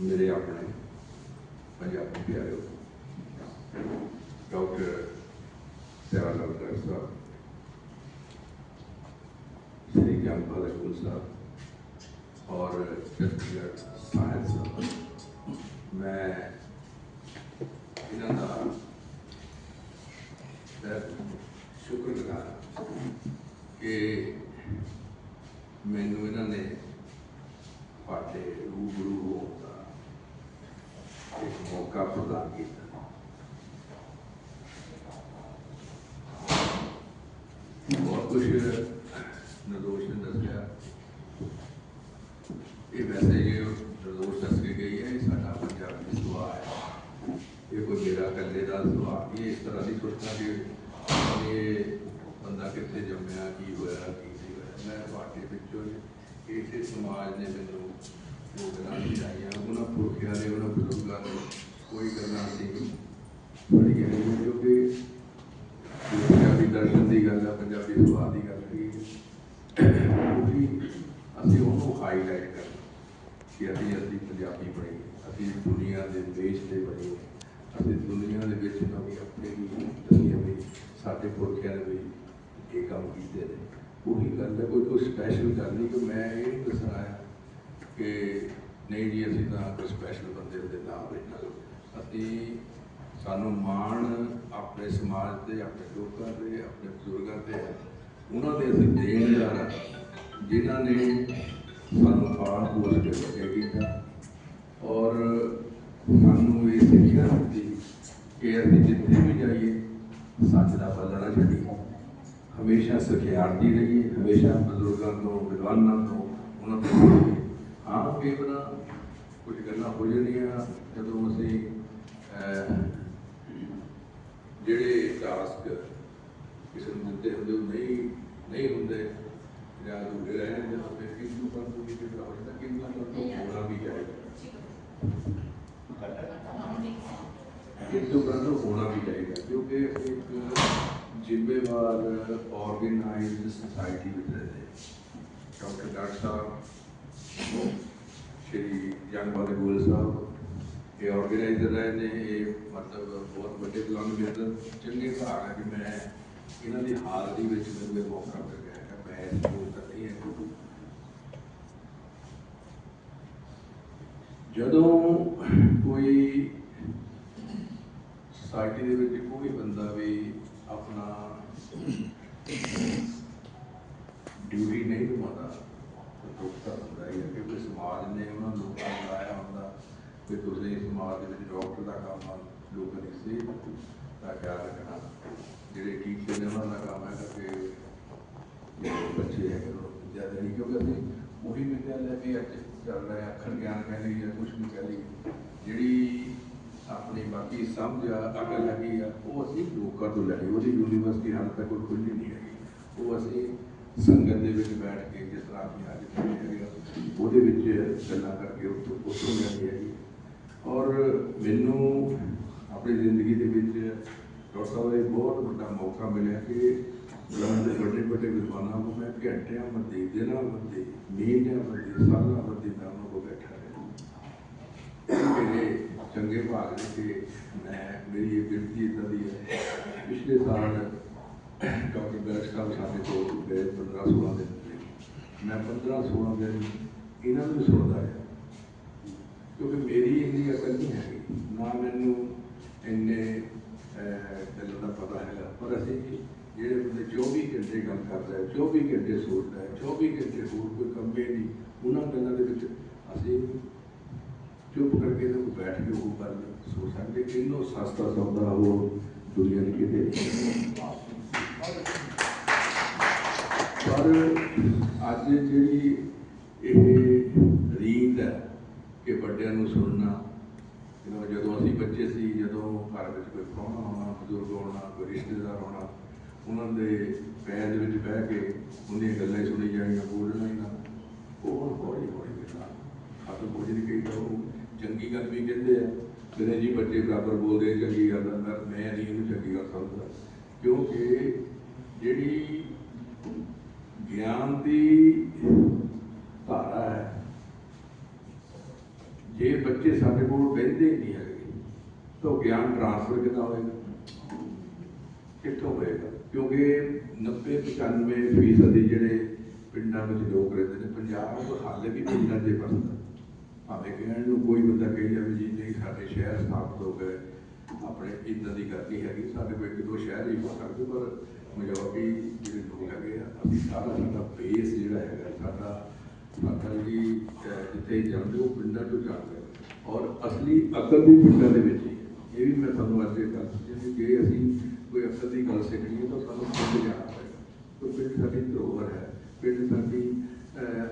ਮੇਰੇ ਆਪਣੇ ਪੰਜਾਬੀ ਪਿਆਰਿਓ ਡਾਕਟਰ ਸੇਵਾ ਡਾਕਟਰ ਸਾਹਿਬ ਸ੍ਰੀ ਜੰਪਾਲ ਅਕੁਲ ਸਾਹਿਬ ਔਰ ਛੱਤੀਸਗੜ੍ਹ ਸਾਹਿਬ ਸਾਹਿਬ ਮੈਂ ਇਹਨਾਂ ਦਾ ਮੈਂ ਸ਼ੁਕਰਗੁਜ਼ਾਰ ਹਾਂ ਕਿ ਮੈਨੂੰ ਇਹਨਾਂ ਨੇ ਤੁਹਾਡੇ ਰੂਬਰੂ ਹੋਣ ਦਾ ਇੱਕ ਮੌਕਾ ਪ੍ਰਦਾਨ ਕੀਤਾ ਬਹੁਤ ਕੁਝ ਨਦੋਸ਼ ਨੇ ਦੱਸਿਆ ਇਹ ਵੈਸੇ ਜੇ ਨਦੋਸ਼ ਦੱਸ ਕੇ ਗਈ ਹੈ ਇਹ ਸਾਡਾ ਪੰਜਾਬੀ ਸੁਭਾਅ ਹੈ ਇਹ ਕੋਈ ਮੇਰਾ ਇਕੱਲੇ ਦਾ ਸੁਭਾਅ ਨਹੀਂ ਇਸ ਤਰ੍ਹਾਂ ਦੀ ਸੋਚਣਾ ਕਿ ਇਹ ਬੰਦਾ ਕਿੱਥੇ ਜੰਮਿਆ ਕੀ ਹੋਇਆ ਕੀ ਨਹੀਂ ਹੋਇਆ ਮੈਂ ਤੁਹਾਡੇ ਵਿੱਚੋਂ ਹੀ ਇਸੇ ਸਮਾਜ ਨੇ ਮੈਨੂੰ ਉਹ ਗੱਲਾਂ ਸਿਖਾਈਆਂ ਕੋਈ ਗੱਲਾਂ ਸੀ ਬੜੀਆਂ ਨੇ ਜੋ ਕਿ ਪੰਜਾਬੀ ਦਰਸ਼ਨ ਦੀ ਗੱਲ ਹੈ ਪੰਜਾਬੀ ਸੁਭਾਅ ਦੀ ਗੱਲ ਹੈ ਉਹ ਅਸੀਂ ਉਹਨੂੰ ਹਾਈਲਾਈਟ ਕਰਨਾ ਕਿ ਅਸੀਂ ਅਸੀਂ ਪੰਜਾਬੀ ਬਣੇ ਅਸੀਂ ਦੁਨੀਆ ਦੇ ਦੇਸ਼ ਦੇ ਬਣੇ ਅਸੀਂ ਦੁਨੀਆ ਦੇ ਵਿੱਚ ਨਵੀਂ ਆਪਣੇ ਵੀ ਦੁਨੀਆ ਵੀ ਸਾਡੇ ਪੁਰਖਿਆਂ ਨੇ ਵੀ ਇਹ ਕੰਮ ਕੀਤੇ ਨੇ। ਉਹੀ ਗੱਲ ਹੈ, ਕੋਈ ਕੋਈ ਸਪੈਸ਼ਲ ਗੱਲ ਨਹੀਂ ਕਿ ਮੈਂ ਇਹ ਦੱਸਣਾ ਹੈ ਕਿ ਨਹੀਂ ਜੀ ਅਸੀਂ ਤਾਂ ਕੋਈ ਸਪੈਸ਼ਲ ਬੰਦੇ ਦੇ ਨਾਲ ਲੈਣਾ ਅਸੀਂ ਸਾਨੂੰ ਮਾਣ ਆਪਣੇ ਸਮਾਜ ਤੇ ਆਪਣੇ ਲੋਕਾਂ ਤੇ ਆਪਣੇ ਬਜ਼ੁਰਗਾਂ ਤੇ ਹੈ। ਉਹਨਾਂ ਦੇ ਅਸੀਂ ਦੇਣਦਾਰ ਹਾਂ, ਜਿਨ੍ਹਾਂ ਨੇ ਸਾਨੂੰ ਪਾਲ ਪੋਸ ਕੇ ਵੱਡੇ ਕੀਤਾ। ਔਰ ਸਾਨੂੰ ਇਹ ਸਿੱਖਿਆ ਦਿੱਤੀ ਕਿ ਅਸੀਂ ਜਿੱਥੇ ਵੀ ਜਾਈਏ ਸੱਚ ਦਾ ਬਦਲਣਾ ਛੱਡੀਏ। ਹਮੇਸ਼ਾ ਸਿਖਿਆਰਤੀ ਰਹੀਏ ਹਮੇਸ਼ਾ ਬਜ਼ੁਰਗਾਂ ਤੋਂ ਵਿਦਵਾਨਾਂ ਤੋਂ ਉਹਨਾਂ ਤੋਂ ਕਈ ਵਾਰ ਕੁਝ ਗੱਲਾਂ ਹੋ ਜਾਂਦੀਆਂ ਜਦੋਂ ਅਸੀਂ ਜਿਹੜੇ ਟਾਸਕ ਕਿਸੇ ਨੂੰ ਦਿੱਤੇ ਹੁੰਦੇ ਉਹ ਨਹੀਂ ਨਹੀਂ ਹੁੰਦੇ ਜਾਂ ਅਧੂਰੇ ਰਹਿ ਜਾਂਦੇ ਤਾਂ ਫਿਰ ਕਿਸ ਨੂੰ ਪਰ ਤੋਂ ਵੀ ਕਿਹੜਾ ਹੋ ਜਾਂਦਾ ਕਿ ਨੂੰ ਹੋਣਾ ਵੀ ਚਾਹੀਦਾ। ਕਿੰਤੂ ਪਰੰਤੂ ਹੋਣਾ ਵੀ ਚਾਹੀਦਾ ਕਿਉਂਕਿ ਇੱਕ ਜ਼ਿੰਮੇਵਾਰ ਆਰਗੇਨਾਈਜ਼ਡ ਸੁਸਾਇਟੀ ਵਿੱਚ ਰਹਿੰਦੇ ਡਾਕਟਰ ਡਾਕਟਰ ਸਾਹਿਬ ਸ਼੍ਰੀ ਜੰਗਵਾਲ ਗੋਲ ਸਾਹਿਬ, ਇਹ ਆਰਗੇਨਾਈਜ਼ਰ ਰਹੇ ਨੇ, ਇਹ ਮਤਲਬ ਬਹੁਤ ਵੱਡੇ ਪਲਾਨ ਵਿੱਚ ਚੰਗੇ ਭਾਗ ਹੈ ਕਿ ਮੈਂ ਇਹਨਾਂ ਦੀ ਹਾਲ ਦੀ ਵਿੱਚ ਮੈਨੂੰ ਇਹ ਮੌਕਾ ਮਿਲ ਗਿਆ ਹੈ, ਮੈਂ ਇਸ ਨੂੰ ਕਰਨੀ ਹੈ। ਜਦੋਂ ਕੋਈ ਸੋਸਾਇਟੀ ਦੇ ਵਿੱਚ ਕੋਈ ਬੰਦਾ ਵੀ ਆਪਣਾ ਡਿਊਟੀ ਨਹੀਂ ਨਿਭਾਉਂਦਾ ਦੁੱਖ ਤਾਂ ਹੁੰਦਾ ਹੀ ਹੈ ਕਿਉਂਕਿ ਸਮਾਜ ਨੇ ਉਹਨਾਂ ਲੋਕਾਂ ਨੂੰ ਲਾਇਆ ਹੁੰਦਾ ਕਿ ਤੁਸੀਂ ਸਮਾਜ ਦੇ ਵਿੱਚ ਡਾਕਟਰ ਦਾ ਕੰਮ ਆ, ਲੋਕਾਂ ਦੀ ਸਿਹਤ ਦਾ ਖਿਆਲ ਰੱਖਣਾ, ਜਿਹੜੇ ਟੀਚਰ ਨੇ ਉਹਨਾਂ ਦਾ ਕੰਮ ਹੈ ਕਿ ਜਿਹੜੇ ਬੱਚੇ ਹੈਗੇ ਉਹਨਾਂ ਜ਼ਿਆਦਾ ਨਹੀਂ, ਕਿਉਂਕਿ ਅਸੀਂ ਉਹੀ ਵਿਦਿਆਲਿਆ ਵੀ ਅੱਜ ਚੱਲ ਰਿਹਾ ਅੱਖਰ ਗਿਆਨ ਕਹਿ ਲਈ ਜਾਂ ਕੁਝ ਵੀ ਕਹਿ ਲਈ ਜਿਹੜੀ ਆਪਣੀ ਬਾਕੀ ਸਮਝ ਆ ਅਕਲ ਹੈਗੀ ਆ, ਉਹ ਅਸੀਂ ਲੋਕਾਂ ਤੋਂ ਲੈਣੀ ਉਹਦੀ ਯੂਨੀਵਰਸਿਟੀ ਹਾਲ ਤੱਕ ਕੋਈ ਖੁੱਲੀ ਨਹੀਂ ਹੈਗੀ, ਉਹ ਅਸੀਂ ਸੰਗਤ ਦੇ ਵਿੱਚ ਬੈਠ ਕੇ ਜਿਸ ਤਰ੍ਹਾਂ ਕਿ ਅੱਜ ਖੜੇ ਹੈਗੇ ਉਹਦੇ ਵਿੱਚ ਗੱਲਾਂ ਕਰਕੇ ਉੱਥੋਂ ਉੱਥੋਂ ਲੈਣੀ ਹੈਗੀ। ਔਰ ਮੈਨੂੰ ਆਪਣੀ ਜ਼ਿੰਦਗੀ ਦੇ ਵਿੱਚ ਡਾਕਟਰ ਸਾਹਿਬ ਇਹ ਬਹੁਤ ਵੱਡਾ ਮੌਕਾ ਮਿਲਿਆ ਕਿ ਦੁਨੀਆ ਦੇ ਵੱਡੇ ਵੱਡੇ ਵਿਦਵਾਨਾਂ ਨੂੰ ਮੈਂ ਘੰਟਿਆਂ ਮੱਦੀ ਦਿਨਾਂ ਮੱਦੀ ਮਹੀਨਿਆਂ ਮੱਦੀ ਸਾਲਾਂ ਮੱਦੀ ਮੈਂ ਉਹਨਾਂ ਕੋਲ ਬੈਠਾ ਰਿਹਾ। ਮੇਰੇ ਚੰਗੇ ਭਾਗ ਨੇ ਕਿ ਮੈਂ, ਮੇਰੀ ਇਹ ਬਿਰਤੀ ਇਦਾਂ ਦੀ ਹੈ, ਪਿਛਲੇ ਸਾਲ ਡਾਕਟਰ ਬੈਰਕ ਸਾਹਿਬ ਸਾਡੇ ਕੋਲ ਗਏ 15 16 ਦਿਨ ਲਈ। ਮੈਂ 15 16 ਦਿਨ ਇਹਨਾਂ ਨੂੰ ਵੀ ਸੁਣਦਾ ਰਿਹਾ। ਕਿਉਂਕਿ ਮੇਰੀ ਇੰਨੀ ਅਕਲ ਨਹੀਂ ਹੈਗੀ। ਨਾ ਮੈਨੂੰ ਇੰਨੇ ਗੱਲਾਂ ਦਾ ਪਤਾ ਹੈਗਾ। ਪਰ ਅਸੀਂ ਜਿਹੜੇ ਬੰਦੇ 24 ਘੰਟੇ ਗੱਲ ਕਰਦਾ ਹੈ 24 ਘੰਟੇ ਸੋਚਦਾ ਹੈ 24 ਘੰਟੇ ਹੋਰ ਕੋਈ ਕੰਮੇ ਹੀ ਨਹੀਂ, ਉਹਨਾਂ ਗੱਲਾਂ ਦੇ ਵਿੱਚ ਅਸੀਂ ਚੁੱਪ ਕਰਕੇ ਤੇ ਬੈਠ ਕੇ ਉਹ ਗੱਲ ਸੋਚ ਸਕਦੇ ਕਿ ਸਸਤਾ ਸੌਦਾ ਉਹ ਦੁਨੀਆ ਦੇ ਕਿਤੇ ਪਰ ਅੱਜ ਜਿਹੜੀ ਇਹ ਰੀਤ ਹੈ ਕਿ ਵੱਡਿਆਂ ਨੂੰ ਸੁਣਨਾ ਜਦੋਂ ਜਦੋਂ ਅਸੀਂ ਬੱਚੇ ਸੀ, ਜਦੋਂ ਘਰ ਵਿੱਚ ਕੋਈ ਪ੍ਰਾਹੁਣਾ ਆਉਣਾ ਬਜ਼ੁਰਗ ਆਉਣਾ ਕੋਈ ਰਿਸ਼ਤੇਦਾਰ ਆਉਣਾ ਉਹਨਾਂ ਦੇ ਪੈਰ ਦੇ ਵਿੱਚ ਬਹਿ ਕੇ ਉਹਦੀਆਂ ਗੱਲਾਂ ਹੀ ਸੁਣੀ ਜਾਣੀਆਂ, ਬੋਲਣਾ ਹੀ ਨਾ। ਉਹ ਹੁਣ ਹੌਲੀ ਹੌਲੀ ਗੱਲਾਂ? ਖਤਮ ਕੁਝ ਨਹੀਂ ਕਹੀਦਾ ਉਹ। ਚੰਗੀ ਗੱਲ ਵੀ ਕਹਿੰਦੇ ਆ ਕਹਿੰਦੇ ਜੀ ਬੱਚੇ ਬਰਾਬਰ ਬੋਲਦੇ ਚੰਗੀ ਗੱਲ ਆ ਮੈਂ ਮੈਂ ਨਹੀਂ ਇਹਨੂੰ ਚੰਗੀ ਗੱਲ ਸਮਝਦਾ। ਕਿਉਂਕਿ ਜਿਹੜੀ ਗਿਆਨ ਦੀ ਧਾਰਾ ਹੈ, ਜੇ ਬੱਚੇ ਸਾਡੇ ਕੋਲ ਬੈਠਦੇ ਨਹੀਂ ਹੈਗੇ, ਤਾਂ ਗਿਆਨ ਟ੍ਰਾਂਸਫਰ ਕਿਦਾਂ ਹੋਏਗਾ? ਕਿੱਥੋਂ ਹੋਏਗਾ? ਕਿਉਂਕਿ 90 95% ਦੇ ਜਿਹੜੇ ਪਿੰਡਾਂ ਵਿੱਚ ਲੋਕ ਰਹਿੰਦੇ ਨੇ, ਪੰਜਾਬ ਹਾਲੇ ਵੀ ਪਿੰਡਾਂ ਦੇ ਵਸਦਾ ਭਾਵੇਂ ਕਹਿਣ ਨੂੰ ਕੋਈ ਬੰਦਾ ਕਹੇ ਜਾਵੇ ਜੀ ਨਹੀਂ ਸਾਡੇ ਸ਼ਹਿਰ ਸਥਾਪਿਤ ਹੋ ਗਏ, ਆਪਣੇ ਇਦਾਂ ਦੀ ਕਰਦੀ ਹੈਗੀ, ਸਾਡੇ ਪਿੰਡ ਇੱਕ ਸ਼ਹਿਰ ਹੀ ਹੋ ਸਕਦੇ, ਪਰ majority ਜਿਹੜੇ ਲੋਕ ਹੈਗੇ ਆ ਅਸੀਂ ਸਾਰਾ ਸਾਡਾ ਬੇਸ ਜਿਹੜਾ ਹੈਗਾ ਸਾਡਾ ਸਾਡਾ ਜਿਹੜੀ ਅਹ, ਜਿੱਥੇ ਜਾਂਦੇ ਉਹ ਪਿੰਡਾਂ ਤੋਂ ਜਾਂਦੇ ਆ। ਔਰ ਅਸਲੀ ਅਕਲ ਵੀ ਪਿੰਡਾਂ ਦੇ ਵਿੱਚ ਹੀ ਹੈ ਇਹ ਵੀ ਮੈਂ ਤੁਹਾਨੂੰ ਅੱਜ ਇਹ ਗੱਲ ਦੱਸੀ ਕਿ ਜੇ ਅਸੀਂ ਕੋਈ ਅਕਲ ਦੀ ਗੱਲ ਸਿੱਖਣੀ ਹੈ ਤਾਂ ਸਾਨੂੰ ਪਿੰਡ ਜਾਣਾ ਪਏਗਾ ਕਿਉਂਕਿ ਪਿੰਡ ਸਾਡੀ ਧਰੋਹਰ ਹੈ ਪਿੰਡ ਸਾਡੀ ਅਹ,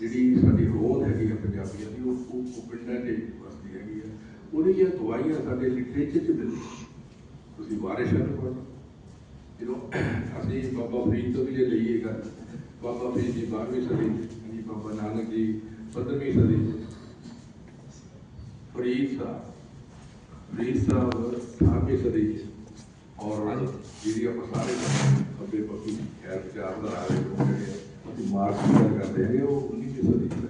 ਜਿਹੜੀ ਸਾਡੀ ਹੋਂਦ ਹੈਗੀ ਆ ਪੰਜਾਬੀਆਂ ਦੀ ਉਹ ਉਹ ਉਹ ਪਿੰਡਾਂ 'ਚ ਹੀ ਵਸਦੀ ਹੈਗੀ ਆ ਉਹਦੀਆਂ ਗਵਾਹੀਆਂ ਸਾਡੇ ਲਿਟਰੇਚਰ 'ਚ ਮਿਲਦੀਆਂ ਤੁਸੀਂ ਵਾਰਿਸ਼ਾਂ ਨੂੰ ਪੜ੍ਹੋ ਜਦੋਂ ਅਸੀਂ ਬਾਬਾ ਫਰੀਦ ਤੋਂ ਵੀ ਜੇ ਲਈਏ ਗੱਲ ਬਾਬਾ ਫਰੀਦ ਜੀ 12ਵੀਂ ਸਦੀ ਜੀ ਬਾਬਾ ਨਾਨਕ ਜੀ 15ਵੀਂ ਸਦੀ ਫਰੀਦ ਸਾਹਿਬ ਫਰੀਦ ਸਾਹਿਬ 18ਵੀਂ ਸਦੀ ਔਰ ਜਿਹੜੀ ਆਪਾਂ ਸਾਰੇ ਅੱਗੇ ਪੱਕੀ ਖੈਰ ਵਿਚਾਰ ਦਾ ਆਲੇ ਜਿਹੜੇ ਅਸੀਂ ਮਾਰਕ ਦੀ ਗੱਲ ਕਰਦੇ ਹੈਗੇ ਉਹ 19ਵੀਂ ਸਦੀ ਚ ਹੈ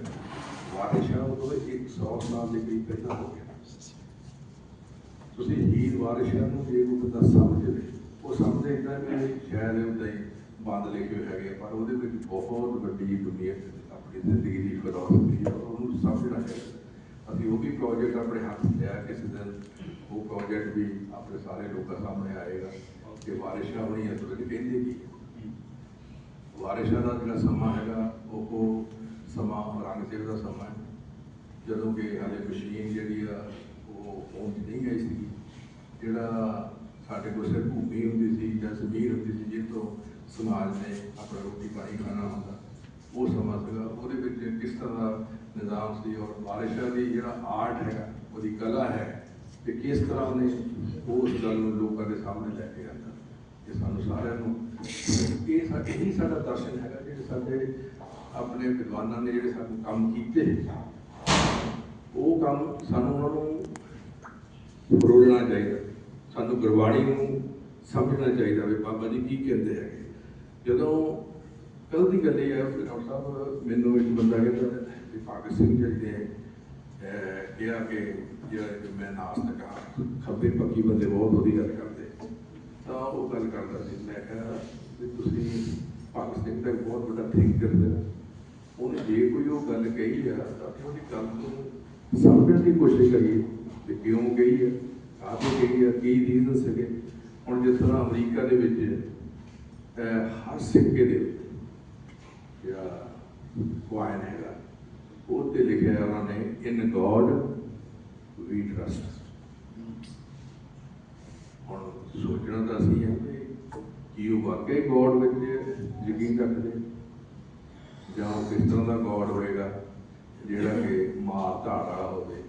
ਵਾਰਿਸ਼ਾਂ ਉਹ 100 ਸਾਲ ਦੇ ਕਰੀਬ ਪਹਿਲਾਂ ਹੋ ਗਿਆ ਤੁਸੀਂ ਹੀਰ ਵਾਰਿਸ਼ਾਂ ਨੂੰ ਜੇ ਕੋਈ ਬੰਦਾ ਸਮਝਦੇ ਉਹ ਸਮਝਦੇ ਇਦਾਂ ਕਿ ਸ਼ਾਇਦ ਉਦਾਂ ਹੀ ਬੰਦ ਲਿਖੇ ਹੈਗੇ ਆ, ਪਰ ਉਹਦੇ ਵਿੱਚ ਬਹੁਤ ਵੱਡੀ ਦੁਨੀਆ ਆਪਣੀ ਜ਼ਿੰਦਗੀ ਦੀ ਫਿਲਾਸਫੀ ਹੈ ਉਹਨੂੰ ਸਮਝਣਾ ਚਾਹੀਦਾ ਅਸੀਂ ਉਹ ਵੀ ਪ੍ਰੋਜੈਕਟ ਆਪਣੇ ਹੱਥ ਲਿਆ ਕਿਸੇ ਦਿਨ ਉਹ ਪ੍ਰੋਜੈਕਟ ਵੀ ਆਪਣੇ ਸਾਰੇ ਲੋਕਾਂ ਸਾਹਮਣੇ ਆਏਗਾ ਕਿ ਵਾਰਿਸ਼ਾਂ ਹੋਣੀ ਹੈ ਤੁਹਾਨੂੰ ਕਹਿੰਦੇ ਕੀ ਵਾਰਿਸ਼ਾਂ ਦਾ ਜਿਹੜਾ ਸਮਾਂ ਹੈਗਾ ਉਹ ਸਮਾਂ ਔਰੰਗਜ਼ੇਬ ਦਾ ਸਮਾਂ ਹੈ। ਜਦੋਂ ਕਿ ਹਾਲੇ ਮਸ਼ੀਨ ਜਿਹੜੀ ਆ ਉਹ ਪਹੁੰਚ ਨਹੀਂ ਗਈ ਸੀ ਜਿਹੜਾ ਸਾਡੇ ਕੋਲ ਸਿਰਫ ਭੂਮੀ ਹੁੰਦੀ ਸੀ ਜਾਂ ਜ਼ਮੀਨ ਹੁੰਦੀ ਸੀ ਜਿਸ ਤੋਂ ਸਮਾਜ ਨੇ ਆਪਣਾ ਰੋਟੀ ਪਾਣੀ ਖਾਣਾ ਹੁੰਦਾ। ਉਹ ਸਮਾਂ ਸੀਗਾ ਉਹਦੇ ਵਿੱਚ ਕਿਸ ਤਰ੍ਹਾਂ ਦਾ ਨਿਜ਼ਾਮ ਸੀ ਔਰ ਬਾਰਿਸ਼ਾਂ ਦੀ ਜਿਹੜਾ ਆਰਟ ਹੈਗਾ, ਉਹਦੀ ਕਲਾ ਹੈ, ਤੇ ਕਿਸ ਤਰ੍ਹਾਂ ਉਹਨੇ ਉਸ ਗੱਲ ਨੂੰ ਲੋਕਾਂ ਦੇ ਸਾਹਮਣੇ ਲੈ ਕੇ ਆਂਦਾ। ਇਹ ਸਾਨੂੰ ਸਾਰਿਆਂ ਨੂੰ ਇਹ ਸਾਡੇ ਹੀ ਸਾਡਾ ਦਰਸ਼ਨ ਹੈਗਾ ਜਿਹੜੇ ਸਾਡੇ ਆਪਣੇ ਵਿਦਵਾਨਾਂ ਨੇ ਜਿਹੜੇ ਸਾਨੂੰ ਕੰਮ ਕੀਤੇ। ਉਹ ਕੰਮ ਸਾਨੂੰ ਉਹਨਾਂ ਨੂੰ ਫਰੋਲਣਾ ਚਾਹੀਦਾ, ਸਾਨੂੰ ਗੁਰਬਾਣੀ ਨੂੰ ਸਮਝਣਾ ਚਾਹੀਦਾ ਵੀ ਬਾਬਾ ਜੀ ਕੀ ਕਹਿੰਦੇ ਹੈਗੇ। ਜਦੋਂ ਕੱਲ ਦੀ ਗੱਲ ਇਹ ਹੈ ਕਿ ਡਾਕਟਰ ਸਾਹਿਬ ਮੈਨੂੰ ਇੱਕ ਬੰਦਾ ਕਹਿੰਦਾ ਵੀ ਭਗਤ ਸਿੰਘ ਜੀ ਨੇ ਅਹ, ਕਿਹਾ ਕਿ ਜਿਹੜਾ ਮੈਂ ਨਾਸਤਕ ਹਾਂ ਖੱਬੇ ਪੱਕੀ ਬੰਦੇ ਬਹੁਤ ਉਹਦੀ ਗੱਲ ਕਰਦੇ। ਤਾਂ ਉਹ ਗੱਲ ਕਰਦਾ ਸੀ ਮੈਂ ਕਿਹਾ ਵੀ ਤੁਸੀਂ ਭਗਤ ਸਿੰਘ ਦਾ ਬਹੁਤ ਵੱਡਾ ਥਿੰਕਰ ਸੀ ਉਹਨੇ ਜੇ ਕੋਈ ਉਹ ਗੱਲ ਕਹੀ ਆ ਤਾਂ ਅਸੀਂ ਉਹਦੀ ਗੱਲ ਨੂੰ ਸਮਝਣ ਦੀ ਕੋਸ਼ਿਸ਼ ਕਰੀਏ ਕਿ ਕਿਉਂ ਕਹੀ ਆ ਕਾਹਦੇ ਕਹੀ ਆ ਕੀ ਰੀਜ਼ਨ ਸੀਗੇ। ਹੁਣ ਜਿਸ ਤਰ੍ਹਾਂ ਅਮਰੀਕਾ ਦੇ ਵਿੱਚ ਹਰ ਸਿੱਕੇ ਦੇ ਉੱਤੇ ਜਿਹੜਾ ਹੈਗਾ, ਉਹ ਤੇ ਲਿਖਿਆ ਉਹਨਾਂ ਨੇ ਇਨ ਗੋਡ ਵੀ ਟਰਸਟ ਹੁਣ ਸੋਚਣਾ ਤਾਂ ਅਸੀਂ ਕਿ ਉਹ ਵਾਕਈ ਗੋਡ ਵਿੱਚ ਯਕੀਨ ਰੱਖਦੇ ਜਾਂ ਉਹ ਕਿਸ ਤਰ੍ਹਾਂ ਦਾ ਗੋਡ ਹੋਏਗਾ ਜਿਹੜਾ ਕਿ ਮਾਰ ਧਾੜ ਹੋਵੇ,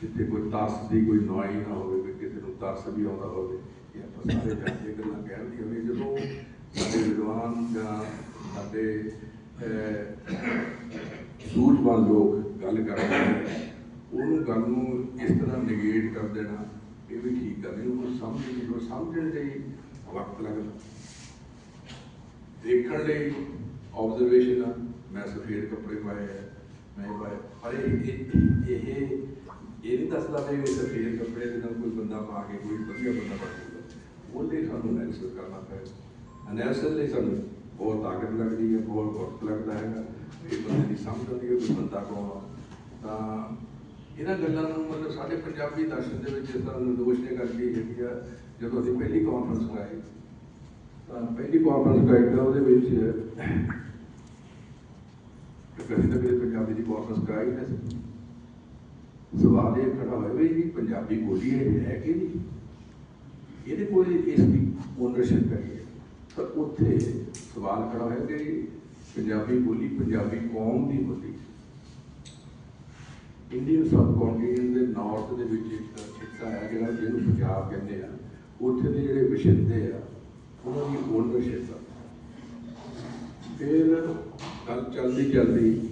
ਜਿੱਥੇ ਕੋਈ ਤਰਸ ਦੀ ਕੋਈ ਨਵਾਈ ਨਾ ਹੋਵੇ, ਵੀ ਕਿਸੇ ਨੂੰ ਤਰਸ ਵੀ ਆਉਂਦਾ ਹੋਵੇ। ਇਹ ਆਪਾਂ ਸਾਰੇ ਜਾਣਦੇ ਗੱਲਾਂ ਕਹਿੰਦੇ ਹੋਵੇ ਜਦੋਂ ਸਾਡੇ ਵਿਦਵਾਨ ਜਾਂ ਸਾਡੇ ਸੂਝਵਾਨ ਲੋਕ ਗੱਲ ਕਰਦੇ ਨੇ, ਉਹਨੂੰ ਗੱਲ ਨੂੰ ਇਸ ਤਰ੍ਹਾਂ ਨਿਗੇਟ ਕਰ ਦੇਣਾ, ਇਹ ਵੀ ਠੀਕ ਗੱਲ ਨਹੀਂ ਉਹਨੂੰ ਸਮਝਣ ਦੀ ਲੋੜ ਸਮਝਣ ਲਈ ਵਕਤ ਲੱਗਦਾ। ਦੇਖਣ ਲਈ ਆਬਜ਼ਰਵੇਸ਼ਨ ਆ, ਮੈਂ ਸਫੇਦ ਕੱਪੜੇ ਪਾਏ ਆ, ਮੈਂ ਇਹ ਪਾਏ ਪਰ ਇਹ ਇਹ ਇਹ ਨਹੀਂ ਦੱਸਦਾ ਵੀ ਸਫੇਦ ਕੱਪੜੇ ਦੇ ਨਾਲ ਕੋਈ ਬੰਦਾ ਪਾ ਕੇ, ਕੋਈ ਵਧੀਆ ਬੰਦਾ ਬਣ ਜਾਊਗਾ ਉਹਦੇ ਸਾਨੂੰ ਐਨਾਲਿਸਿਸ ਕਰਨਾ ਪਏਗਾ। ਐਨਾਲਿਸਿਸ ਲਈ ਸਾਨੂੰ ਬਹੁਤ ਤਾਕਤ ਲੱਗਦੀ ਹੈ ਬਹੁਤ ਵਕਤ ਲੱਗਦਾ ਹੈਗਾ ਇਹ ਬੰਦੇ ਦੀ ਸਮਝ ਆਉਂਦੀ ਹੈ ਕਿ ਬੰਦਾ ਕੌਣ ਆ ਤਾਂ ਇਹਨਾਂ ਗੱਲਾਂ ਨੂੰ ਮਤਲਬ ਸਾਡੇ ਪੰਜਾਬੀ ਦਰਸ਼ਨ ਦੇ ਵਿੱਚ ਇਸ ਤਰ੍ਹਾਂ ਨਿਰਦੋਸ਼ ਨੇ ਕਰਕੇ ਹੈਗੀ ਆ ਜਦੋਂ ਅਸੀਂ ਪਹਿਲੀ ਕਾਨਫਰੰਸ ਕਰਾਈ ਤਾਂ ਪਹਿਲੀ ਕਾਨਫਰੰਸ ਕਰਾਈ ਤਾਂ ਉਹਦੇ ਵਿੱਚ ਕਦੇ ਤਾਂ ਮੇਰੇ ਪੰਜਾਬੀ ਦੀ ਕਾਨਫਰੰਸ ਕਰਾਈ ਨਾ ਸਵਾਲ ਇਹ ਖੜਾ ਹੋਇਆ ਵੀ ਜੀ ਪੰਜਾਬੀ ਬੋਲੀ ਇਹ ਹੈ ਕਿ ਨਹੀਂ ਇਹਦੇ ਕੋਲ ਇਸ ਦੀ ਓਨਰਸ਼ਿਪ ਹੈਗੀ ਹੈ ਤਾਂ ਉੱਥੇ ਸਵਾਲ ਖੜਾ ਹੋਇਆ ਕਿ ਪੰਜਾਬੀ ਬੋਲੀ ਪੰਜਾਬੀ ਕੌਮ ਦੀ ਬੋਲੀ ਇੰਡੀਅਨ ਸਬ ਕੰਟੀਨੈਂਟ ਦੇ ਨਾਰਥ ਦੇ ਵਿੱਚ ਇੱਕ ਹਿੱਸਾ ਹੈ ਜਿਹੜਾ ਜਿਹਨੂੰ ਪੰਜਾਬ ਕਹਿੰਦੇ ਆ। ਉੱਥੇ ਦੇ ਜਿਹੜੇ ਵਸਿੰਦੇ ਆ, ਉਹਨਾਂ ਦੀ ਓਨਰਸ਼ਿਪ ਆ ਫਿਰ ਗੱਲ ਚੱਲਦੀ ਚੱਲਦੀ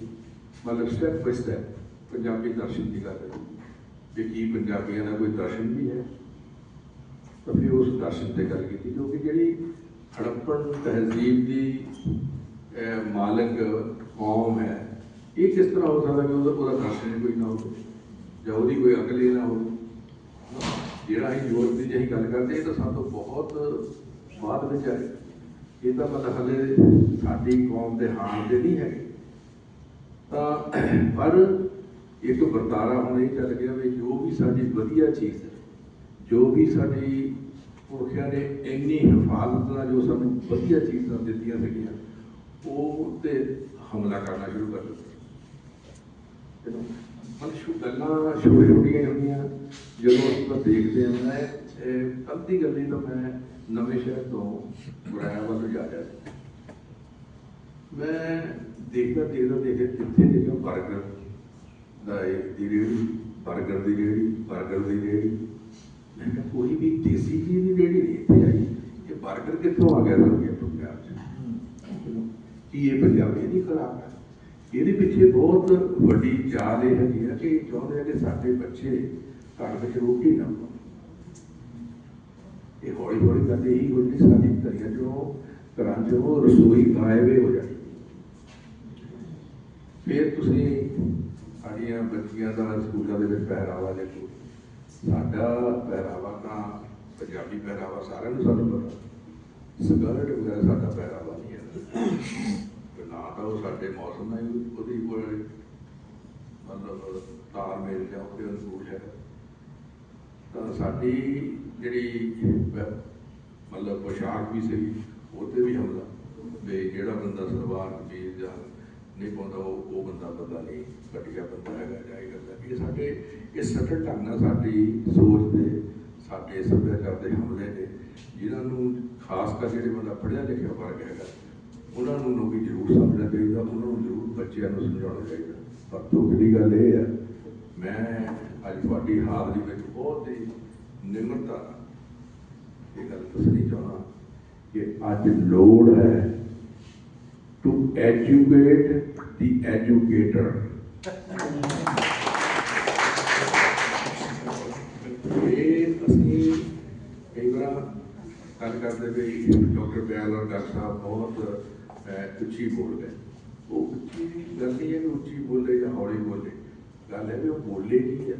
ਮਤਲਬ ਸਟੈਪ ਬਾਈ ਸਟੈਪ ਪੰਜਾਬੀ ਦਰਸ਼ਨ ਦੀ ਗੱਲ ਹੈ। ਕਿ ਕੀ ਪੰਜਾਬੀਆਂ ਦਾ ਕੋਈ ਦਰਸ਼ਨ ਵੀ ਹੈ? ਤਾਂ ਫਿਰ ਉਸ ਦਰਸ਼ਨ ਤੇ ਗੱਲ ਕੀਤੀ, ਕਿਉਂਕਿ ਜਿਹੜੀ ਹੜੱਪਣ ਤਹਿਜ਼ੀਬ ਦੀ ਮਾਲਕ ਕੌਮ ਹੈ। ਇਹ ਕਿਸ ਤਰ੍ਹਾਂ ਹੋ ਸਕਦਾ ਕਿ ਉਹਦਾ ਉਹਦਾ ਦਰਸ਼ਨ ਕੋਈ ਨਾ ਹੋਵੇ, ਜਾਂ ਉਹਦੀ ਕੋਈ ਅਕਲ ਹੀ ਨਾ ਹੋਵੇ? ਜਿਹੜਾ ਅਸੀਂ ਯੂਰਪ ਦੀ ਜਿਹੀ ਗੱਲ ਕਰਦੇ, ਇਹ ਤਾਂ ਸਾਨੂੰ ਬਹੁਤ ਬਾਅਦ ਵਿੱਚ ਆਏ ਇਹ ਤਾਂ ਮਤਲਬ ਹਲੇ ਸਾਡੀ ਕੌਮ ਦੇ ਹਾਣ ਦੇ ਨਹੀਂ ਹੈਗੇ ਤਾਂ, ਪਰ ਇਹ ਤੋਂ ਵਰਤਾਰਾ ਹੁਣ ਇਹ ਚੱਲ ਗਿਆ ਵੀ ਜੋ ਵੀ ਸਾਡੀ ਵਧੀਆ ਚੀਜ਼ ਹੈ, ਜੋ ਵੀ ਸਾਡੀ ਪੁਰਖਿਆਂ ਨੇ ਇੰਨੀ ਹਿਫਾਜ਼ਤ ਨਾਲ ਜੋ ਸਾਨੂੰ ਵਧੀਆ ਚੀਜ਼ਾਂ ਦਿੱਤੀਆਂ ਸੀਗੀਆਂ, ਉਹ ਤੇ ਹਮਲਾ ਕਰਨਾ ਸ਼ੁਰੂ ਕਰ ਦਿੱਤਾ। ਮਨ ਸ਼ੁਰੂ ਗੱਲਾਂ ਛੋਟੀ ਛੋਟੀਆਂ ਹੁੰਦੀਆਂ, ਜਦੋਂ ਅਸੀਂ ਤਾਂ ਦੇਖਦੇ ਹਾਂ, ਮੈਂ ਅੱਧੀ ਗੱਲੀ ਤਾਂ ਮੈਂ ਨਵੇਂ ਸ਼ਹਿਰ ਤੋਂ ਗੁਰਾਇਆ ਵੱਲ ਜਾ ਰਿਹਾ ਸੀ। ਮੈਂ ਦੇਖਦਾ ਦੇਖਦਾ ਦੇਖੇ ਜਿੱਥੇ ਜਿਹੜਾ ਬਰਗਰ ਦਾ ਇਹ ਦੀ ਰੇੜੀ ਬਰਗਰ ਦੀ ਰੇੜੀ ਬਰਗਰ ਦੀ ਰੇੜੀ ਮੈਂ ਕਿਹਾ ਕੋਈ ਵੀ ਦੇਸੀ ਚੀਜ਼ ਦੀ ਰੇੜੀ ਨਹੀਂ ਇੱਥੇ ਆਈ, ਇਹ 버ਗਰ ਕਿੱਥੋਂ ਆ ਗਿਆ ਸਾਨੂੰ ਇਹ ਪੰਜਾਬ ਚ? ਕੀ ਇਹ ਪੰਜਾਬੀ ਨਹੀਂ ਖਰਾਬ ਹੈ ਇਹਦੇ ਪਿੱਛੇ ਬਹੁਤ ਵੱਡੀ ਚਾਲ ਇਹ ਹੈਗੀ ਆ ਕਿ ਚਾਹੁੰਦੇ ਆ ਕਿ ਸਾਡੇ ਬੱਚੇ ਘਰ ਵਿੱਚ ਰੋਟੀ ਨਾ ਖਾਣ। ਇਹ ਹੌਲੀ ਹੌਲੀ ਕਰਦੇ ਹੀ ਹੋਣੀ ਸਾਡੀ ਘਰੀਆਂ ਚੋਂ, ਘਰਾਂ ਚੋਂ ਰਸੋਈ ਗਾਇਬ ਹੋ ਜਾਣੀ। ਫਿਰ ਤੁਸੀਂ ਸਾਡੀਆਂ ਬੱਚੀਆਂ ਦਾ ਸਕੂਲਾਂ ਦੇ ਵਿੱਚ ਪਹਿਰਾਵਾ ਦੇਖੋ। ਸਾਡਾ ਪਹਿਰਾਵਾ ਤਾਂ ਪੰਜਾਬੀ ਪਹਿਰਾਵਾ ਸਾਰਿਆਂ ਨੂੰ ਸਾਨੂੰ ਪਤਾ। ਸਕਰਟ ਵਗੈਰਾ ਸਾਡਾ ਪਹਿਰਾਵਾ ਨਹੀਂ ਹੈ। ਤੇ ਨਾ ਤਾਂ ਉਹ ਸਾਡੇ ਮੌਸਮ ਨਾਲ ਉਹਦੀ ਕੋਈ ਮਤਲਬ ਤਾਲਮੇਲ ਜਾਂ ਉਹਦੇ ਅਨੁਕੂਲ ਹੈ। ਤਾਂ ਸਾਡੀ ਜਿਹੜੀ ਪ- ਮਤਲਬ ਪੋਸ਼ਾਕ ਵੀ ਸੀ, ਉਹਤੇ ਵੀ ਹਮਲਾ। ਵੀ ਜਿਹੜਾ ਬੰਦਾ ਸਲਵਾਰ ਕਮੀਜ਼ ਜਾਂ ਨਹੀਂ ਪਾਉਂਦਾ, ਉਹ ਉਹ ਬੰਦਾ ਪਤਾ ਨਹੀਂ, ਘਟੀਆ ਬੰਦਾ ਹੈਗਾ ਜਾਂ ਇਹ ਕਰਦਾ। ਇਹ ਸਾਡੇ ਇਹ ਸਫਲ ਢੰਗ ਨਾਲ ਸਾਡੀ ਸੋਚ ਦੇ ਸਾਡੇ ਸੱਭਿਆਚਾਰ ਦੇ ਹਮਲੇ ਨੇ ਜਿਨ੍ਹਾਂ ਨੂੰ ਖਾਸ ਕਰ ਜਿਹੜੇ ਬੰਦਾ ਪੜ੍ਹਿਆ ਲਿਖਿਆ ਵਰਗ ਹੈਗਾ, ਉਹਨਾਂ ਨੂੰ ਨੂੰ ਵੀ ਜ਼ਰੂਰ ਸਮਝਣਾ ਚਾਹੀਦਾ, ਉਹਨਾਂ ਨੂੰ ਜ਼ਰੂਰ ਬੱਚਿਆਂ ਨੂੰ ਸਮਝਾਉਣਾ ਚਾਹੀਦਾ। ਪਰ ਦੁੱਖ ਦੀ ਗੱਲ ਇਹ ਹੈ ਮੈਂ ਅੱਜ ਤੁਹਾਡੀ ਹਾਜ਼ਰੀ ਵਿੱਚ ਬਹੁਤ ਹੀ ਨਿਮਰਤਾ ਇਹ ਗੱਲ ਦੱਸਣੀ ਚਾਹੁੰਦਾ ਕਿ ਅੱਜ ਲੋੜ ਹੈ ਟੂ ਐਜੂਕੇਟ ਦੀ ਐਜੂਕੇਟਰ ਇਹ ਅਸੀਂ ਕਈ ਵਾਰ ਗੱਲ ਕਰਦੇ ਵੀ ਡਾਕਟਰ ਬਿਆਲ ਔਰ ਡਾਕਟਰ ਸਾਹਿਬ ਬਹੁਤ ਉੱਚੀ ਬੋਲ ਗਏ ਉਹ ਉੱਚੀ ਗੱਲ ਨਹੀਂ ਹੈ ਕਿ ਉੱਚੀ ਬੋਲੇ ਜਾਂ ਹੌਲੀ ਬੋਲੇ। ਗੱਲ ਹੈ ਵੀ ਉਹ ਬੋਲੇ ਕੀ ਹੈ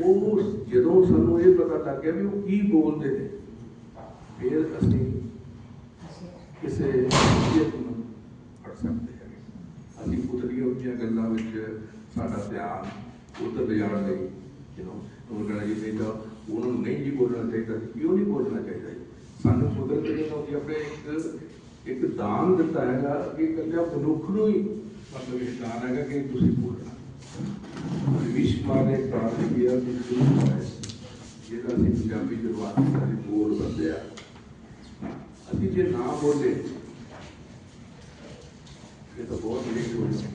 ਉਹ ਜਦੋਂ ਸਾਨੂੰ ਇਹ ਪਤਾ ਲੱਗ ਗਿਆ ਵੀ ਉਹ ਕੀ ਬੋਲਦੇ ਨੇ, ਫਿਰ ਅਸੀਂ ਕਿਸੇ ਸ਼ਖਸੀਅਤ ਨੂੰ ਫੜ ਸਕਦੇ ਹਾਂ ਅਸੀਂ ਉਤਰੀਆਂ ਉੱਚੀਆਂ ਗੱਲਾਂ ਵਿੱਚ ਸਾਡਾ ਧਿਆਨ ਉਧਰ ਲਿਜਾਣ ਲਈ ਜਿਹਨੂੰ ਉਹ ਕਹਿੰਦਾ ਜੀ, ਨਹੀਂ ਤਾਂ ਉਹਨਾਂ ਨੂੰ ਨਹੀਂ ਜੀ ਬੋਲਣਾ ਚਾਹੀਦਾ ਕਿਉਂ ਨਹੀਂ ਬੋਲਣਾ ਚਾਹੀਦਾ ਸਾਨੂੰ ਕੁਦਰਤ ਨੇ ਉਹਦੀ ਆਪਣੇ ਇੱਕ ਇੱਕ ਦਾਨ ਦਿੱਤਾ ਹੈਗਾ ਕਿ ਕੱਲਿਆ ਮਨੁੱਖ ਨੂੰ ਹੀ ਮਤਲਬ ਇਹ ਦਾਨ ਹੈਗਾ ਕਿ ਤੁਸੀਂ ਬੋਲਣਾ। ਵਿਸ਼ਵਾ ਨੇ ਪ੍ਰਾਪਤ ਕੀਤਾ ਕਿ ਤੁਸੀਂ ਜਿਹੜਾ ਅਸੀਂ ਪੰਜਾਬੀ ਜਰਵਾਤ ਦੀ ਬੋਲ ਬੰਦੇ ਅਸੀਂ ਜੇ ਨਾ ਬੋਲੇ, ਇਹ ਤਾਂ ਬਹੁਤ ਲੇਟ ਹੋ। ਜਾਣਾ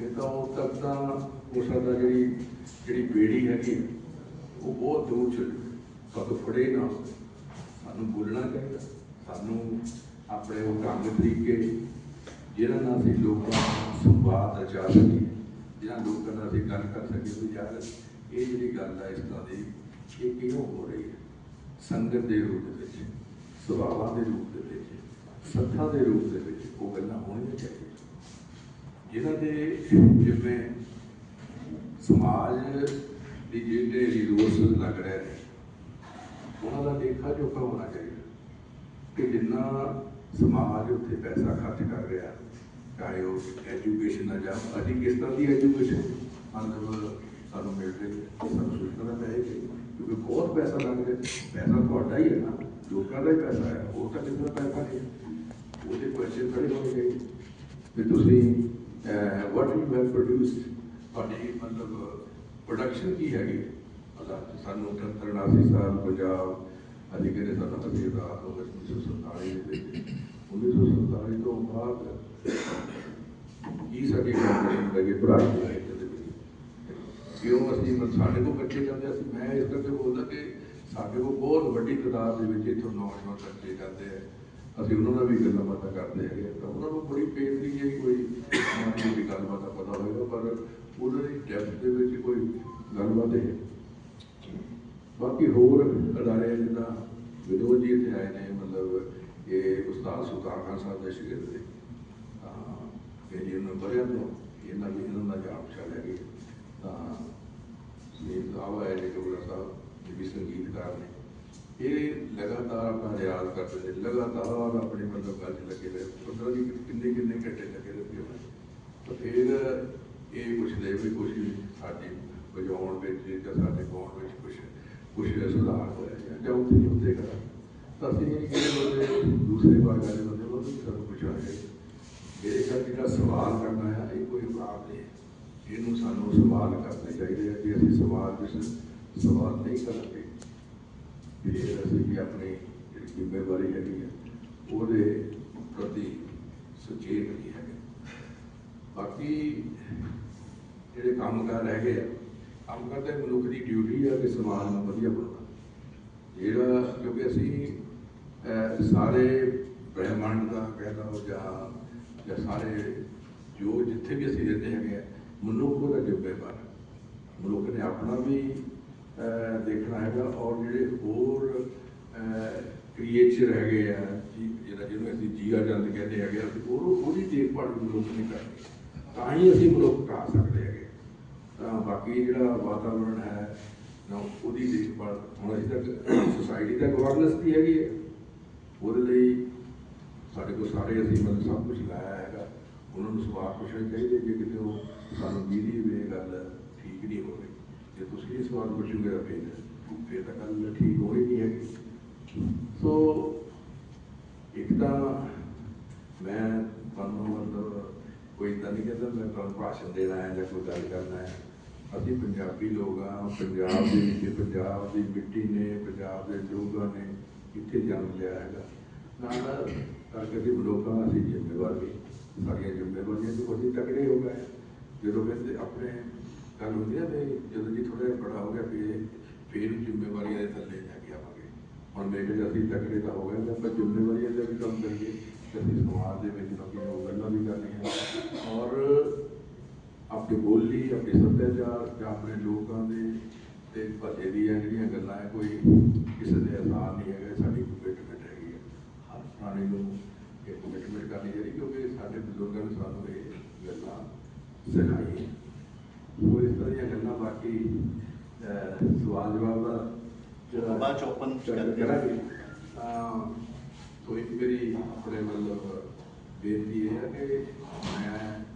ਇਹ ਤਾਂ ਉਹ ਤੱਕ ਤਾਂ ਹੋ ਸਕਦਾ ਜਿਹੜੀ ਜਿਹੜੀ ਬੇੜੀ ਹੈਗੀ ਉਹ ਬਹੁਤ ਦੂਰ ਚਲ ਕਦੋਂ ਫੜੇ ਨਾ ਹੋਵੇ। ਸਾਨੂੰ ਬੋਲਣਾ ਚਾਹੀਦਾ। ਸਾਨੂੰ ਆਪਣੇ ਉਹ ਢੰਗ ਤਰੀਕੇ ਜਿਹਨਾਂ ਨਾਲ ਅਸੀਂ ਲੋਕਾਂ ਨਾਲ ਸੰਵਾਦ ਰਚਾ ਸਕੀਏ ਜਿਹਨਾਂ ਲੋਕਾਂ ਨਾਲ ਅਸੀਂ ਗੱਲ ਕਰ ਸਕੀਏ ਵੀ ਯਾਰ ਇਹ ਜਿਹੜੀ ਗੱਲ ਹੈ ਇਸ ਤਰ੍ਹਾਂ ਦੀ ਇਹ ਕਿਉਂ ਹੋ ਰਹੀ ਹੈ? ਸੰਗਤ ਦੇ ਰੂਪ ਦੇ ਵਿੱਚ, ਸੁਭਾਵਾਂ ਦੇ ਰੂਪ ਦੇ ਵਿੱਚ, ਸੱਥਾਂ ਦੇ ਰੂਪ ਦੇ ਵਿੱਚ ਉਹ ਗੱਲਾਂ ਹੋਣੀਆਂ ਚਾਹੀਦੀਆਂ। ਜਿਹਨਾਂ ਦੇ ਜਿਵੇਂ ਸਮਾਜ ਦੀ ਜਿਹੜੇ ਰਿਸੋਰਸ ਲੱਗ ਰਹੇ ਨੇ, ਉਹਨਾਂ ਦਾ ਲੇਖਾ ਜੋਖਾ ਹੋਣਾ ਚਾਹੀਦਾ। ਕਿ ਜਿੰਨਾ ਸਮਾਜ ਉੱਤੇ ਪੈਸਾ ਖਰਚ ਕਰ ਰਿਹਾ, ਚਾਹੇ ਉਹ ਐਜੂਕੇਸ਼ਨ ਦਾ ਜਾਂ ਅਸੀਂ ਕਿਸ ਤਰ੍ਹਾਂ ਦੀ ਐਜੂਕੇਸ਼ਨ ਮਤਲਬ ਸਾਨੂੰ ਮਿਲ ਰਹੀ ਹੈ ਸਾਨੂੰ ਸੋਚਣਾ ਪਏਗਾ ਕਿਉਂਕਿ ਬਹੁਤ ਪੈਸਾ ਲੱਗ ਰਿਹਾ। ਪੈਸਾ ਤੁਹਾਡਾ ਹੀ ਹੈ ਨਾ, ਲੋਕਾਂ ਦਾ ਹੀ ਪੈਸਾ ਹੈ ਉਹ ਤਾਂ ਕਿਸੇ ਦਾ ਪੈਸਾ ਨਹੀਂ। ਹੈ। ਉਹਦੇ ਕੁਐਸਚਨ ਖੜੇ ਹੋਣਗੇ ਚਾਹੀਦੇ ਵੀ ਤੁਸੀਂ ਵਾਟ ਯੂ ਹੈਵ ਪ੍ਰੋਡਿਊਸਡ ਤੁਹਾਡੀ ਮਤਲਬ ਪ੍ਰੋਡਕਸ਼ਨ ਕੀ ਹੈਗੀ? ਮਤਲਬ ਸਾਨੂੰ 78 79 ਸਾਲ ਪੰਜਾਬ ਅਸੀਂ ਕਹਿੰਦੇ ਸਾਨੂੰ ਅਸੀਂ ਰਾਤ ਹੋ ਗਈ 1947 ਦੇ ਵਿੱਚ। 1947 ਤੋਂ ਬਾਅਦ ਕੀ ਸਾਡੀ ਪ੍ਰੋਡਕਸ਼ਨ ਲੱਗੇ ਪੜ੍ਹਾਈ ਦੀ ਕਿਉਂ ਅਸੀਂ ਸਾਡੇ ਕੋਲ ਬੱਚੇ ਜਾਂਦੇ ਅਸੀਂ ਮੈਂ ਇਸ ਕਰਕੇ ਬੋਲਦਾ ਕਿ ਸਾਡੇ ਕੋਲ ਬਹੁਤ ਵੱਡੀ ਤਾਦਾਦ ਦੇ ਵਿੱਚ ਇੱਥੋਂ ਨੌਜਵਾਨ ਬੱਚੇ ਜਾਂਦੇ ਆ। ਅਸੀਂ ਉਹਨਾਂ ਨਾਲ ਵੀ ਗੱਲਾਂ ਬਾਤਾਂ ਕਰਦੇ ਹੈਗੇ ਤਾਂ ਉਹਨਾਂ ਨੂੰ ਬੜੀ ਪੇਸ਼ਰੀ ਜਿਹੀ ਕੋਈ ਮਾੜੀ ਦੀ ਗੱਲਬਾਤ ਦਾ ਪਤਾ ਹੋਏਗਾ ਪਰ ਉਹਨਾਂ ਦੀ ਡੈਪਥ ਦੇ ਵਿੱਚ ਕੋਈ ਗੱਲਬਾਤ ਬਾਕੀ ਹੋਰ ਅਦਾਰੇ ਜਿੱਦਾਂ ਵਿਦੋਦ ਜੀ ਇੱਥੇ ਆਏ ਨੇ, ਮਤਲਬ ਇਹ ਉਸਤਾਦ ਸੁਲਤਾਨ ਖਾਨ ਸਾਹਿਬ ਦੇ ਸ਼ਾਗਿਰਦ ਦੇ। ਇਹ ਜੀ ਉਹਨਾਂ ਬੜਿਆਂ ਤੋਂ ਇਹਨਾਂ ਦੀ ਇਹਨਾਂ ਦਾ ਜਾਣ ਪਛਾਣ ਹੈਗੀ ਤਾਂ ਸੁਨੀਲ ਸਾਹਿਬ ਆਏ ਨੇ ਕੋਲ ਸਾਹਿਬ, ਇਹ ਸੰਗੀਤਕਾਰ ਨੇ। ਇਹ ਲਗਾਤਾਰ ਆਪਣਾ ਰਿਆਜ਼ ਕਰਦੇ ਨੇ, ਲਗਾਤਾਰ ਆਪਣੇ ਮਤਲਬ ਗੱਲ ਲੱਗੇ ਰਹੇ। ਪੰਦਰਾਂ ਦੀ ਕਿੰਨੇ ਕਿੰਨੇ ਘੰਟੇ ਲੱਗੇ ਰਹਿੰਦੇ ਹੋਣੇ। ਤਾਂ ਫਿਰ ਇਹ ਪੁੱਛਦੇ ਵੀ ਕੁਛ ਸਾਡੀ ਵਜਾਉਣ ਵਿੱਚ ਜਾਂ ਸਾਡੇ ਗਾਉਣ ਵਿੱਚ ਕੁਛ ਕੁਛ ਸੁਧਾਰ ਹੋਇਆ ਜਾਂ- ਉੱਥੇ ਨਹੀਂ ਉੱਥੇ ਕਰਾ। ਤਾਂ ਅਸੀਂ ਜਿਹੜੇ ਬੰਦੇ ਦੂਸਰੇ ਭਾਗ ਵਾਲੇ ਬੰਦੇ ਉਹਨਾਂ ਨੂੰ ਵੀ ਸਾਨੂੰ ਪੁੱਛਾਂਗੇ। ਮੇਰੇ ਖਿਆਲ ਜਿਹੜਾ ਸਵਾਲ ਕਰਨਾ ਹੈ ਇਹ ਕੋਈ ਅਪਰਾਧ ਨਹੀਂ। ਇਹਨੂੰ ਸਾਨੂੰ ਸਵਾਲ ਕਰਨੇ ਚਾਹੀਦੇ ਆ ਕਿ ਅਸੀਂ ਸਵਾਲ ਵਿੱਚ ਸਵਾਲ ਨਹੀਂ ਕਰਾਂਗੇ। ਫਿਰ ਅਸੀਂ ਵੀ ਆਪਣੀ ਜਿਹੜੀ ਜ਼ਿੰਮੇਵਾਰੀ ਹੈਗੀ ਹੈ ਉਹਦੇ ਪ੍ਰਤੀ ਸੁਚੇਤ ਨਹੀਂ ਹੈਗੇ। ਬਾਕੀ ਜਿਹੜੇ ਕੰਮ ਕਰ ਰਹਿ ਗਏ ਆ ਕੰਮ ਕਰਦੇ, ਮਨੁੱਖ ਦੀ ਡਿਊਟੀ ਆ ਕਿ ਸਮਾਜ ਨੂੰ ਵਧੀਆ ਬਣਾਉਣਾ। ਜਿਹੜਾ ਕਿਉਂਕਿ ਅਸੀਂ ਸਾਰੇ ਬ੍ਰਹਿਮੰਡ ਦਾ ਕਹਿਦਾ ਜਾਂ ਜਾਂ ਸਾਰੇ ਜੋ ਜਿੱਥੇ ਵੀ ਅਸੀਂ ਰਹਿੰਦੇ ਹੈਗੇ ਆ, ਮਨੁੱਖ ਉਹਦਾ ਜ਼ਿੰਮੇਵਾਰ ਮਨੁੱਖ ਨੇ ਆਪਣਾ ਵੀ ਦੇਖਣਾ ਹੈਗਾ ਔਰ ਜਿਹੜੇ ਹੋਰ ਕ੍ਰੀਏਚਰ ਹੈਗੇ ਆ ਜਿਹੜਾ ਜਿਹਨੂੰ ਅਸੀਂ ਜੀਆ ਜੰਤ ਕਹਿੰਦੇ ਹੈਗੇ ਆ ਅਸੀਂ ਉਹ ਉਹਦੀ ਦੇਖਭਾਲ ਮਨੁੱਖ ਨਹੀਂ ਕਰਨੀ। ਤਾਂ ਹੀ ਅਸੀਂ ਮਨੁੱਖ ਕਹਾ ਸਕਦੇ ਤਾਂ ਬਾਕੀ ਜਿਹੜਾ ਵਾਤਾਵਰਣ ਹੈ, ਨਾ ਉਹਦੀ ਦੇਖਭਾਲ ਹੁਣ ਅਸੀਂ ਤੱਕ ਸੁਸਾਇਟੀ ਦਾ ਗਵਰਨੈਂਸ ਦੀ ਹੈਗੀ ਹੈ। ਉਹਦੇ ਲਈ ਸਾਡੇ ਕੋਲ ਸਾਰੇ ਅਸੀਂ ਮਤਲਬ ਸਭ ਕੁਝ ਲਾਇਆ ਹੈਗਾ। ਉਹਨਾਂ ਨੂੰ ਸਵਾਲ ਪੁੱਛਣੇ ਚਾਹੀਦੇ ਜੇ ਕਿਤੇ ਉਹ ਸਾਨੂੰ ਵੀਦੀ ਵੇ ਗੱਲ ਠੀਕ ਨਹੀਂ ਹੋਵੇ। ਜੇ ਤੁਸੀਂ ਇਹ ਸਵਾਲ ਪੁੱਛੋਗੇ ਤਾਂ ਫਿਰ ਫਿਰ ਤਾਂ ਗੱਲ ਠੀਕ ਹੋਈ ਨਹੀਂ ਹੈਗੀ। ਸੋ ਇੱਕ ਤਾਂ ਮੈਂ ਤੁਹਾਨੂੰ ਮਤਲਬ ਕੋਈ ਤਾਂ ਨਹੀਂ ਕਹਿੰਦਾ ਮੈਂ ਤੁਹਾਨੂੰ ਭਾਸ਼ਣ ਦੇਣਾ ਹੈ ਜਾਂ ਕੋਈ ਗੱਲ ਕਰਨਾ ਹੈ। ਅਸੀਂ ਪੰਜਾਬੀ ਲੋਕ ਆ, ਪੰਜਾਬ ਦੇ ਵਿੱਚ ਪੰਜਾਬ ਦੀ ਮਿੱਟੀ ਨੇ, ਪੰਜਾਬ ਦੇ ਲੋਕਾਂ ਨੇ ਇੱਥੇ ਜਨਮ ਲਿਆ ਹੈਗਾ। ਨਾਲ ਕਰਕੇ ਅਸੀਂ ਲੋਕਾਂ ਅਸੀਂ ਜ਼ਿੰਮੇਵਾਰ ਵੀ ਸਾਡੀਆਂ ਜ਼ਿੰਮੇਵਾਰੀਆਂ ਤੋਂ ਅਸੀਂ ਤਕੜੇ ਹੋ ਗਏ ਜਦੋਂ ਕਹਿੰਦੇ ਆਪਣੇ ਗੱਲ ਹੁੰਦੀ ਹੈ ਵੀ ਜਦੋਂ ਜੀ ਥੋੜਾ ਬੜਾ ਹੋ ਗਿਆ, ਫਿਰ ਫਿਰ ਜ਼ਿੰਮੇਵਾਰੀਆਂ ਦੇ ਥੱਲੇ ਜਾ ਕੇ ਆਵਾਂਗੇ। ਹੁਣ ਮੇਰੇ ਜੇ ਅਸੀਂ ਤਕੜੇ ਤਾਂ ਹੋ ਗਏ ਤਾਂ ਆਪਾਂ ਜ਼ਿੰਮੇਵਾਰੀਆਂ ਦੇ ਵੀ ਕੰਮ ਕਰੀਏ, ਤੇ ਅਸੀਂ ਸਮਾਜ ਦੇ ਵਿੱਚ ਲੋਕਾਂ ਨੂੰ ਗੱਲਾਂ ਵੀ ਕਰਨੀਆਂ। ਔਰ ਆਪਣੀ ਬੋਲੀ ਆਪਣੀ ਸੱਭਿਆਚਾਰ ਜਾਂ ਆਪਣੇ ਲੋਕਾਂ ਦੇ ਤੇ ਭਲੇ ਦੀਆਂ ਜਿਹੜੀਆਂ ਗੱਲਾਂ ਹੈ ਕੋਈ ਕਿਸੇ ਦੇ ਆਸਾਨ ਨਹੀਂ ਹੈਗਾ ਸਾਡੀ ਕਮਿਟਮੈਂਟ ਹੈਗੀ ਹੈ। ਹਰ ਪ੍ਰਾਣੀ ਨੂੰ ਇਹ ਕਮਿਟਮੈਂਟ ਕਰਨੀ ਚਾਹੀਦੀ ਕਿਉਂਕਿ ਸਾਡੇ ਬਜ਼ੁਰਗਾਂ ਨੇ ਸਾਨੂੰ ਇਹ ਗੱਲਾਂ ਸਿਖਾਈਆਂ। ਉਹ ਇਸ ਤਰ੍ਹਾਂ ਦੀਆਂ ਗੱਲਾਂ ਬਾਕੀ ਸਵਾਲ ਜਵਾਬ ਦਾ ਜਿਹੜਾ ਬਾਅਦ ਹਾਂ। ਕਰਾਂਗੇ। ਤਾਂ ਇੱਕ ਮੇਰੀ ਆਪਣੇ ਮਤਲਬ ਬੇਨਤੀ ਹੈ ਕਿ ਮੈਂ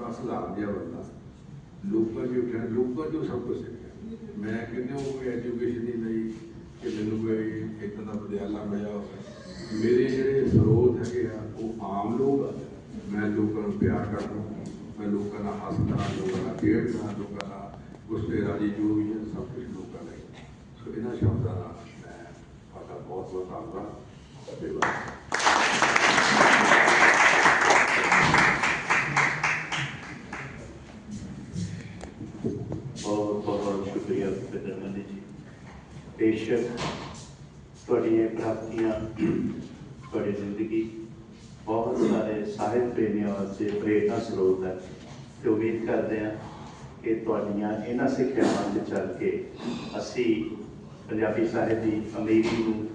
ਬੜਾ ਸੁਧਾਰ ਜਿਹਾ ਬੰਦਾ ਲੋਕਾਂ ਜੋ ਉੱਠਿਆ ਲੋਕਾਂ ਜੋ ਸਭ ਕੁਝ ਸਿੱਖਿਆ ਮੈਂ ਕਹਿੰਦਾ ਉਹ ਕੋਈ ਐਜੂਕੇਸ਼ਨ ਨਹੀਂ ਲਈ ਕਿ ਮੈਨੂੰ ਕੋਈ ਇੱਕ ਦਾ ਵਿਦਿਆਲਾ ਮਿਲਿਆ ਹੋਵੇ ਮੇਰੇ ਜਿਹੜੇ ਸਰੋਤ ਹੈਗੇ ਆ ਉਹ ਆਮ ਲੋਕ ਆ ਮੈਂ ਲੋਕਾਂ ਨੂੰ ਪਿਆਰ ਕਰਦਾ ਮੈਂ ਲੋਕਾਂ ਨਾਲ ਹੱਸਦਾ ਲੋਕਾਂ ਨਾਲ ਖੇਡਦਾ ਲੋਕਾਂ ਨਾਲ ਗੁੱਸੇ ਰਾਜੀ ਜੋ ਵੀ ਹੈ ਸਭ ਕੁਝ ਲੋਕਾਂ ਲਈ ਸੋ ਇਹਨਾਂ ਸ਼ਬਦਾਂ ਨਾਲ ਮੈਂ ਤੁਹਾਡਾ ਬਹੁਤ ਬਹੁਤ ਧੰਨਵਾਦ ਧੰਨਵਾਦ ਬਹੁਤ ਬਹੁਤ ਸ਼ੁਕਰੀਆ ਪਿੰਦਰ ਜੀ। ਬੇਸ਼ੱਕ ਤੁਹਾਡੀਆਂ ਪ੍ਰਾਪਤੀਆਂ, ਤੁਹਾਡੀ ਜ਼ਿੰਦਗੀ ਬਹੁਤ ਸਾਰੇ ਸਾਹਿਤ ਪ੍ਰੇਮੀਆਂ ਵਾਸਤੇ ਪ੍ਰੇਰਨਾ ਸਰੋਤ ਹੈ ਤੇ ਉਮੀਦ ਕਰਦੇ ਹਾਂ ਕਿ ਤੁਹਾਡੀਆਂ ਇਹਨਾਂ ਸਿੱਖਿਆਵਾਂ ਤੇ ਚੱਲ ਕੇ ਅਸੀਂ ਪੰਜਾਬੀ ਸਾਹਿਤ ਦੀ ਅਮੀਰੀ ਨੂੰ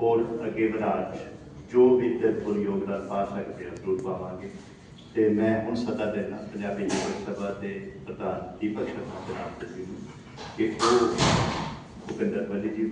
ਹੋਰ ਅੱਗੇ ਵਧਾਉਣ 'ਚ ਜੋ ਵੀ ਦਿਲਪੁਰ ਯੋਗਦਾਨ ਪਾ ਸਕਦੇ ਹਾਂ ਜ਼ਰੂਰ ਪਾਵਾਂਗੇ। ਤੇ ਮੈਂ ਹੁਣ ਸਦਾ ਦੇਣਾ ਪੰਜਾਬੀ ਯੁਵਕ ਸਭਾ ਦੇ ਪ੍ਰਧਾਨ ਦੀਪਕ ਸ਼ਰਮਾ ਦੇ ਨਾਮ ਜੀ ਕਿ ਉਹ ਭੁਪਿੰਦਰ ਮੱਲੀ ਜੀ